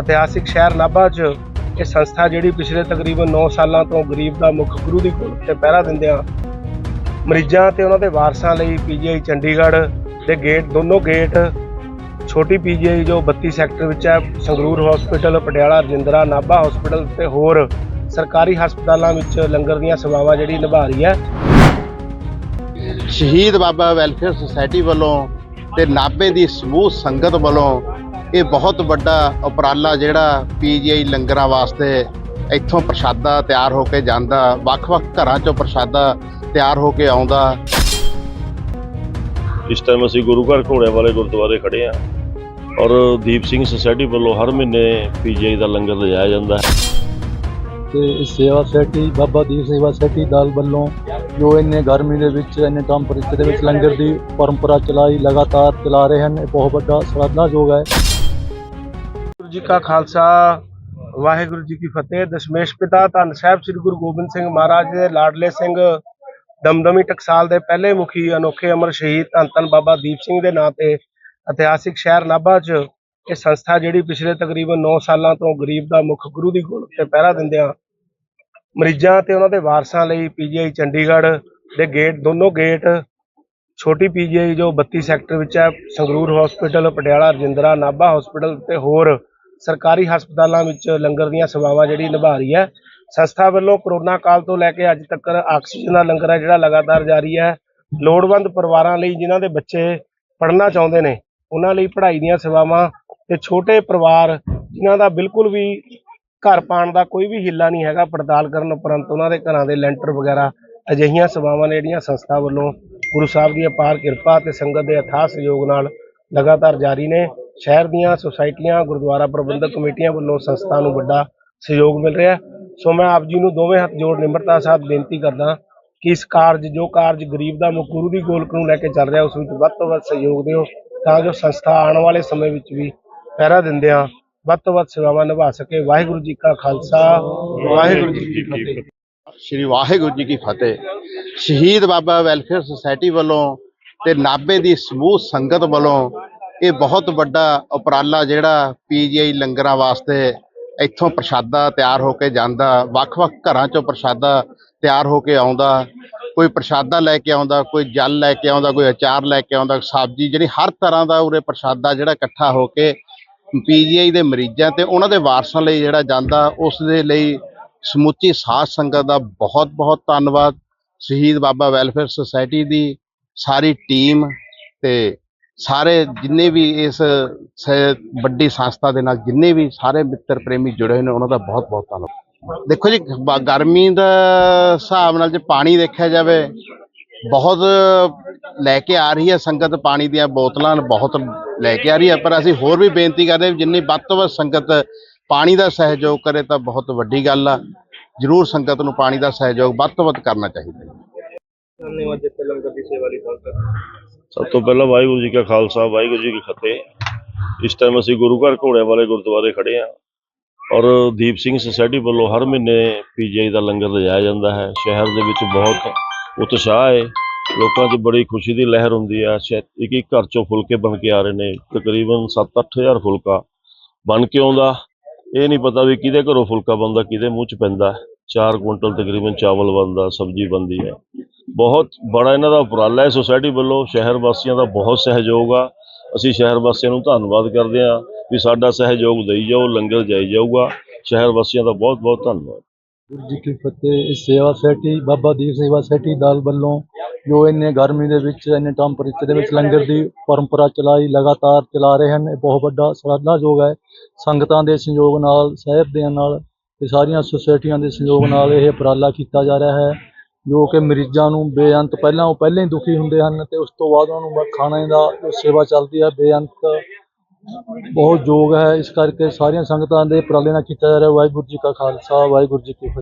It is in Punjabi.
ਇਤਿਹਾਸਿਕ ਸ਼ਹਿਰ ਨਾਭਾ 'ਚ ਇਹ ਸੰਸਥਾ ਜਿਹੜੀ ਪਿਛਲੇ ਤਕਰੀਬਨ 9 ਸਾਲਾਂ ਤੋਂ ਗਰੀਬ ਦਾ ਮੁੱਖ ਗੁਰੂ ਦੀ ਕੋਲ ਤੇ ਪਹਿਰਾ ਦਿੰਦਿਆਂ ਮਰੀਜ਼ਾਂ ਤੇ ਉਹਨਾਂ ਦੇ ਵਾਰਸਾਂ ਲਈ ਪੀਜੀਆਈ ਚੰਡੀਗੜ੍ਹ ਦੇ ਗੇਟ, ਦੋਨੋਂ ਗੇਟ, ਛੋਟੀ ਪੀਜੀਆਈ ਜੋ 32 ਸੈਕਟਰ ਵਿੱਚ ਹੈ, ਸੰਗਰੂਰ ਹਸਪੀਟਲ ਪਟਿਆਲਾ, ਰਜਿੰਦਰਾ, ਨਾਭਾ ਹਸਪੀਟਲ ਤੇ ਹੋਰ ਸਰਕਾਰੀ ਹਸਪਤਾਲਾਂ ਵਿੱਚ ਲੰਗਰ ਦੀਆਂ ਸੇਵਾਵਾਂ ਜਿਹੜੀ ਨਿਭਾ ਰਹੀ ਹੈ। ਸ਼ਹੀਦ ਬਾਬਾ ਵੈਲਫੇਅਰ ਸੁਸਾਇਟੀ ਵੱਲੋਂ ਤੇ ਨਾਭੇ ਦੀ ਸਮੂਹ ਸੰਗਤ ਵੱਲੋਂ ਇਹ ਬਹੁਤ ਵੱਡਾ ਉਪਰਾਲਾ ਜਿਹੜਾ ਪੀਜੀਆਈ ਲੰਗਰਾਂ ਵਾਸਤੇ ਇੱਥੋਂ ਪ੍ਰਸ਼ਾਦਾ ਤਿਆਰ ਹੋ ਕੇ ਜਾਂਦਾ ਵੱਖ-ਵੱਖ ਘਰਾਂ ਚੋਂ ਪ੍ਰਸ਼ਾਦਾ ਤਿਆਰ ਹੋ ਕੇ ਆਉਂਦਾ। ਇਸ ਟਾਈਮ ਅਸੀਂ ਗੁਰੂ ਘਰ ਘੋੜਿਆਂ ਵਾਲੇ ਗੁਰਦੁਆਰੇ ਖੜੇ ਆ ਔਰ ਦੀਪ ਸਿੰਘ ਸੁਸਾਇਟੀ ਵੱਲੋਂ ਹਰ ਮਹੀਨੇ ਪੀਜੀਆਈ ਦਾ ਲੰਗਰ ਲਿਜਾਇਆ ਜਾਂਦਾ ਹੈ। ਤੇ ਇਸ ਸੇਵਾ ਸੋਸਾਇਟੀ ਬਾਬਾ ਦੀਪ ਸੇਵਾ ਸੋਸਾਇਟੀ ਦਲ ਵੱਲੋਂ ਜੋ ਇੰਨੇ ਗਰਮੀ ਦੇ ਵਿੱਚ ਇੰਨੇ ਟੈਂਪਰੇਚਰ ਦੇ ਵਿੱਚ ਲੰਗਰ ਦੀ ਪਰੰਪਰਾ ਚਲਾਈ ਲਗਾਤਾਰ ਚਲਾ ਰਹੇ ਹਨ ਇਹ ਬਹੁਤ ਵੱਡਾ ਸ਼ਲਾਘਾਯੋਗ ਹੈ। ਜੀ ਕਾ ਖਾਲਸਾ, ਵਾਹਿਗੁਰੂ ਜੀ ਕੀ ਫਤਿਹ। ਦਸ਼ਮੇਸ਼ ਪਿਤਾ ਧੰਨ ਸਾਹਿਬ ਸ੍ਰੀ ਗੁਰੂ ਗੋਬਿੰਦ ਸਿੰਘ ਮਹਾਰਾਜ ਦੇ ਲਾਡਲੇ ਸਿੰਘ ਦਮਦਮੀ ਟਕਸਾਲ ਦੇ ਪਹਿਲੇ ਮੁਖੀ ਅਨੋਖੇ ਅਮਰ ਸ਼ਹੀਦ ਧੰਨ ਧੰਨ ਬਾਬਾ ਦੀਪ ਸਿੰਘ ਦੇ ਨਾਂ ਤੇ ਇਤਿਹਾਸਿਕ ਸ਼ਹਿਰ ਨਾਭਾ 'ਚ ਇਹ ਸੰਸਥਾ ਜਿਹੜੀ ਪਿਛਲੇ ਤਕਰੀਬਨ 9 ਸਾਲਾਂ ਤੋਂ ਗਰੀਬ ਦਾ ਮੁੱਖ ਗੁਰੂ ਦੀ ਗੋਲ ਤੇ ਪਹਿਰਾ ਦਿੰਦਿਆਂ ਮਰੀਜ਼ਾਂ ਤੇ ਉਹਨਾਂ ਦੇ ਵਾਰਸਾਂ ਲਈ ਪੀਜੀਆਈ ਚੰਡੀਗੜ੍ਹ ਦੇ ਗੇਟ, ਦੋਨੋਂ ਗੇਟ, ਛੋਟੀ ਪੀਜੀਆਈ ਜੋ 32 ਸੈਕਟਰ ਵਿੱਚ ਹੈ, ਸੰਗਰੂਰ ਹਸਪੀਟਲ ਪਟਿਆਲਾ, ਰਜਿੰਦਰਾ, ਨਾਭਾ ਹਸਪੀਟਲ ਤੇ ਹੋਰ ਸਰਕਾਰੀ ਹਸਪਤਾਲਾਂ ਵਿੱਚ ਲੰਗਰ ਦੀਆਂ ਸੇਵਾਵਾਂ ਜਿਹੜੀ ਨਿਭਾ ਰਹੀ ਹੈ। ਸੰਸਥਾ ਵੱਲੋਂ ਕਰੋਨਾ ਕਾਲ ਤੋਂ ਲੈ ਕੇ ਅੱਜ ਤੱਕ ਆਕਸੀਜਨ ਦਾ ਲੰਗਰ ਹੈ ਜਿਹੜਾ ਲਗਾਤਾਰ ਜਾਰੀ ਹੈ। ਲੋੜਵੰਦ ਪਰਿਵਾਰਾਂ ਲਈ ਜਿਨ੍ਹਾਂ ਦੇ ਬੱਚੇ ਪੜ੍ਹਨਾ ਚਾਹੁੰਦੇ ਨੇ, ਉਹਨਾਂ ਲਈ ਪੜ੍ਹਾਈ ਦੀਆਂ ਸੇਵਾਵਾਂ ਤੇ ਛੋਟੇ ਪਰਿਵਾਰ ਜਿਨ੍ਹਾਂ ਦਾ ਬਿਲਕੁਲ ਵੀ ਘਰ ਪਾਣ ਦਾ ਕੋਈ ਵੀ ਹਿੱਲਾ ਨਹੀਂ ਹੈਗਾ, ਪੜਤਾਲ ਕਰਨ ਉਪਰੰਤ ਉਹਨਾਂ ਦੇ ਘਰਾਂ ਦੇ ਲੈਂਟਰ ਵਗੈਰਾ ਅਜਿਹੀਆਂ ਸੇਵਾਵਾਂ ਨੇ ਜਿਹੜੀਆਂ ਸੰਸਥਾ ਵੱਲੋਂ ਗੁਰੂ ਸਾਹਿਬ ਦੀ ਅਪਾਰ ਕਿਰਪਾ ਤੇ ਸੰਗਤ ਦੇ ਅਥਾਹ ਸਹਿਯੋਗ ਨਾਲ ਲਗਾਤਾਰ ਜਾਰੀ ਨੇ। ਸ਼ਹਿਰ ਦੀਆਂ ਸੁਸਾਇਟੀਆਂ ਗੁਰਦੁਆਰਾ ਪ੍ਰਬੰਧਕ ਕਮੇਟੀਆਂ ਵੱਲੋਂ ਸੰਸਥਾ ਨੂੰ ਵੱਡਾ ਸਹਿਯੋਗ ਮਿਲ ਰਿਹਾ। ਸੋ ਮੈਂ ਆਪ ਜੀ ਨੂੰ ਦੋਵੇਂ ਹੱਥ ਜੋੜ ਨਿਮਰਤਾ ਸਾਹਿਬ ਬੇਨਤੀ ਕਰਦਾ ਕਿ ਇਸ ਕਾਰਜ ਜੋ ਕਾਰਜ ਗਰੀਬ ਦਾ ਮੁੱਖ ਗੁਰੂ ਦੀ ਗੋਲਕ ਨੂੰ ਲੈ ਕੇ ਚੱਲ ਰਿਹਾ ਉਸ ਵਿੱਚ ਵੱਧ ਤੋਂ ਵੱਧ ਸਹਿਯੋਗ ਦਿਓ ਤਾਂ ਜੋ ਸੰਸਥਾ ਆਉਣ ਵਾਲੇ ਸਮੇਂ ਵਿੱਚ ਵੀ ਪਹਿਰਾ ਦਿੰਦਿਆਂ ਵੱਧ ਤੋਂ ਵੱਧ ਸੇਵਾਵਾਂ ਨਿਭਾ ਸਕੇ। ਵਾਹਿਗੁਰੂ ਜੀ ਕਾ ਖਾਲਸਾ ਵਾਹਿਗੁਰੂ ਜੀ ਕੀ ਫਤਿਹ। ਸ਼੍ਰੀ ਵਾਹਿਗੁਰੂ ਜੀ ਕੀ ਫਤਿਹ। ਸ਼ਹੀਦ ਬਾਬਾ ਵੈਲਫੇਅਰ ਸੁਸਾਇਟੀ ਵੱਲੋਂ ਤੇ ਨਾਭੇ ਦੀ ਸਮੂਹ ਸੰਗਤ ਵੱਲੋਂ ਇਹ ਬਹੁਤ ਵੱਡਾ ਉਪਰਾਲਾ ਜਿਹੜਾ ਪੀਜੀਆਈ ਲੰਗਰਾਂ ਵਾਸਤੇ ਇੱਥੋਂ ਪ੍ਰਸ਼ਾਦਾ ਤਿਆਰ ਹੋ ਕੇ ਜਾਂਦਾ, ਵੱਖ-ਵੱਖ ਘਰਾਂ ਚੋਂ ਪ੍ਰਸ਼ਾਦਾ ਤਿਆਰ ਹੋ ਕੇ ਆਉਂਦਾ। ਕੋਈ ਪ੍ਰਸ਼ਾਦਾ ਲੈ ਕੇ ਆਉਂਦਾ, ਕੋਈ ਜਲ ਲੈ ਕੇ ਆਉਂਦਾ, ਕੋਈ ਅਚਾਰ ਲੈ ਕੇ ਆਉਂਦਾ, ਸਬਜ਼ੀ ਜਿਹੜੀ ਹਰ ਤਰ੍ਹਾਂ ਦਾ ਉਰੇ ਪ੍ਰਸ਼ਾਦਾ ਜਿਹੜਾ ਇਕੱਠਾ ਹੋ ਕੇ ਪੀਜੀਆਈ ਦੇ ਮਰੀਜ਼ਾਂ ਤੇ ਉਹਨਾਂ ਦੇ ਵਾਰਸਾਂ ਲਈ ਜਿਹੜਾ ਜਾਂਦਾ, ਉਸ ਦੇ ਲਈ ਸਮੁੱਚੀ ਸਾਧ ਸੰਗਤ ਦਾ ਬਹੁਤ ਬਹੁਤ ਧੰਨਵਾਦ। ਸ਼ਹੀਦ ਬਾਬਾ ਵੈਲਫੇਅਰ ਸੁਸਾਇਟੀ ਦੀ ਸਾਰੀ ਟੀਮ ਤੇ ਸਾਰੇ ਜਿੰਨੇ ਵੀ ਇਸ ਵੱਡੀ ਸੰਸਥਾ ਦੇ ਨਾਲ ਜਿੰਨੇ ਵੀ ਸਾਰੇ ਮਿੱਤਰ ਪ੍ਰੇਮੀ ਜੁੜੇ ਹੋਏ ਨੇ, ਉਹਨਾਂ ਦਾ ਬਹੁਤ ਬਹੁਤ ਧੰਨਵਾਦ। ਦੇਖੋ ਜੀ ਗਰਮੀ ਦਾ ਹਿਸਾਬ ਨਾਲ ਜੇ ਪਾਣੀ ਦੇਖਿਆ ਜਾਵੇ, ਬਹੁਤ ਲੈ ਕੇ ਆ ਰਹੀ ਹੈ ਸੰਗਤ ਪਾਣੀ ਦੀਆਂ ਬੋਤਲਾਂ, ਬਹੁਤ ਲੈ ਕੇ ਆ ਰਹੀ ਹੈ। ਪਰ ਅਸੀਂ ਹੋਰ ਵੀ ਬੇਨਤੀ ਕਰਦੇ ਹਾਂ ਵੀ ਜਿੰਨੀ ਵੱਧ ਤੋਂ ਵੱਧ ਸੰਗਤ ਪਾਣੀ ਦਾ ਸਹਿਯੋਗ ਕਰੇ ਤਾਂ ਬਹੁਤ ਵੱਡੀ ਗੱਲ ਆ। ਜ਼ਰੂਰ ਸੰਗਤ ਨੂੰ ਪਾਣੀ ਦਾ ਸਹਿਯੋਗ ਵੱਧ ਤੋਂ ਵੱਧ ਕਰਨਾ ਚਾਹੀਦਾ ਹੈ। ਧੰਨਵਾਦ ਜੀ ਲੰਗਰ ਦੀ ਸੇਵਾ ਲਈ ਸਭ ਤੋਂ ਪਹਿਲਾਂ ਵਾਹਿਗੁਰੂ ਜੀ ਕਾ ਖਾਲਸਾ, ਵਾਹਿਗੁਰੂ ਜੀ ਕੀ ਫਤਿਹ। ਇਸ ਟਾਈਮ ਅਸੀਂ ਗੁਰੂ ਘਰ ਘੋੜਿਆਂ ਵਾਲੇ ਗੁਰਦੁਆਰੇ ਖੜੇ ਆ ਔਰ ਦੀਪ ਸਿੰਘ ਸੁਸਾਇਟੀ ਵੱਲੋਂ ਹਰ ਮਹੀਨੇ ਪੀਜੀਆਈ ਦਾ ਲੰਗਰ ਲਿਜਾਇਆ ਜਾਂਦਾ ਹੈ। ਸ਼ਹਿਰ ਦੇ ਵਿੱਚ ਬਹੁਤ ਉਤਸ਼ਾਹ ਹੈ। ਲੋਕਾਂ 'ਚ ਬੜੀ ਖੁਸ਼ੀ ਦੀ ਲਹਿਰ ਹੁੰਦੀ ਆ ਸ਼ਾਇਦ ਇੱਕ ਇੱਕ ਘਰ 'ਚੋਂ ਫੁਲਕੇ ਬਣ ਕੇ ਆ ਰਹੇ ਨੇ। ਤਕਰੀਬਨ 7-8000 ਫੁਲਕਾ ਬਣ ਕੇ ਆਉਂਦਾ। ਇਹ ਨਹੀਂ ਪਤਾ ਵੀ ਕਿਹਦੇ ਘਰੋਂ ਫੁਲਕਾ ਬਣਦਾ, ਕਿਹਦੇ ਮੂੰਹ 'ਚ ਪੈਂਦਾ। 4 ਕੁਇੰਟਲ ਤਕਰੀਬਨ ਚਾਵਲ ਬਣਦਾ, ਸਬਜ਼ੀ ਬਣਦੀ ਹੈ। ਬਹੁਤ ਬੜਾ ਇਹਨਾਂ ਦਾ ਉਪਰਾਲਾ ਹੈ ਸੁਸਾਇਟੀ ਵੱਲੋਂ, ਸ਼ਹਿਰ ਵਾਸੀਆਂ ਦਾ ਬਹੁਤ ਸਹਿਯੋਗ ਆ। ਅਸੀਂ ਸ਼ਹਿਰ ਵਾਸੀਆਂ ਨੂੰ ਧੰਨਵਾਦ ਕਰਦੇ ਹਾਂ ਵੀ ਸਾਡਾ ਸਹਿਯੋਗ ਦੇਈ ਜਾਓ, ਲੰਗਰ ਜਾਈ ਜਾਊਗਾ। ਸ਼ਹਿਰ ਵਾਸੀਆਂ ਦਾ ਬਹੁਤ ਬਹੁਤ ਧੰਨਵਾਦ। ਗੁਰੂ ਜੀ ਕੀ ਫਤਿਹ, ਇਸ ਸੇਵਾ ਸੋਸਾਇਟੀ ਬਾਬਾ ਦੀਪ ਸੇਵਾ ਸੈਟੀ ਦਲ ਵੱਲੋਂ ਜੋ ਇੰਨੇ ਗਰਮੀ ਦੇ ਵਿੱਚ, ਇੰਨੇ ਟੈਂਪਰੇਚਰ ਦੇ ਵਿੱਚ ਲੰਗਰ ਦੀ ਪਰੰਪਰਾ ਚਲਾਈ, ਲਗਾਤਾਰ ਚਲਾ ਰਹੇ ਹਨ, ਇਹ ਬਹੁਤ ਵੱਡਾ ਸ਼ਲਾਘਾਯੋਗ ਹੈ। ਸੰਗਤਾਂ ਦੇ ਸਹਿਯੋਗ ਨਾਲ ਸਾਹਿਬ ਦੇ ਨਾਲ ਤੇ ਸਾਰੀਆਂ ਸੁਸਾਇਟੀਆਂ ਦੇ ਸਹਿਯੋਗ ਨਾਲ ਇਹ ਉਪਰਾਲਾ ਕੀਤਾ ਜਾ ਰਿਹਾ ਹੈ। ਜੋ ਕਿ ਮਰੀਜ਼ਾਂ ਨੂੰ ਬੇਅੰਤ ਪਹਿਲਾਂ ਉਹ ਪਹਿਲਾਂ ਹੀ ਦੁਖੀ ਹੁੰਦੇ ਹਨ ਤੇ ਉਸ ਤੋਂ ਬਾਅਦ ਉਹਨਾਂ ਨੂੰ ਖਾਣੇ ਦਾ ਜੋ ਸੇਵਾ ਚੱਲਦੀ ਹੈ, ਬੇਅੰਤ ਬਹੁਤ ਯੋਗ ਹੈ। ਇਸ ਕਰਕੇ ਸਾਰੀਆਂ ਸੰਗਤਾਂ ਦੇ ਉਪਰਾਲੇ ਨਾਲ ਕੀਤਾ ਜਾ ਰਿਹਾ। ਵਾਹਿਗੁਰੂ ਜੀ ਕਾ ਖਾਲਸਾ, ਵਾਹਿਗੁਰੂ ਜੀ ਕੀ ਫਤਿਹ।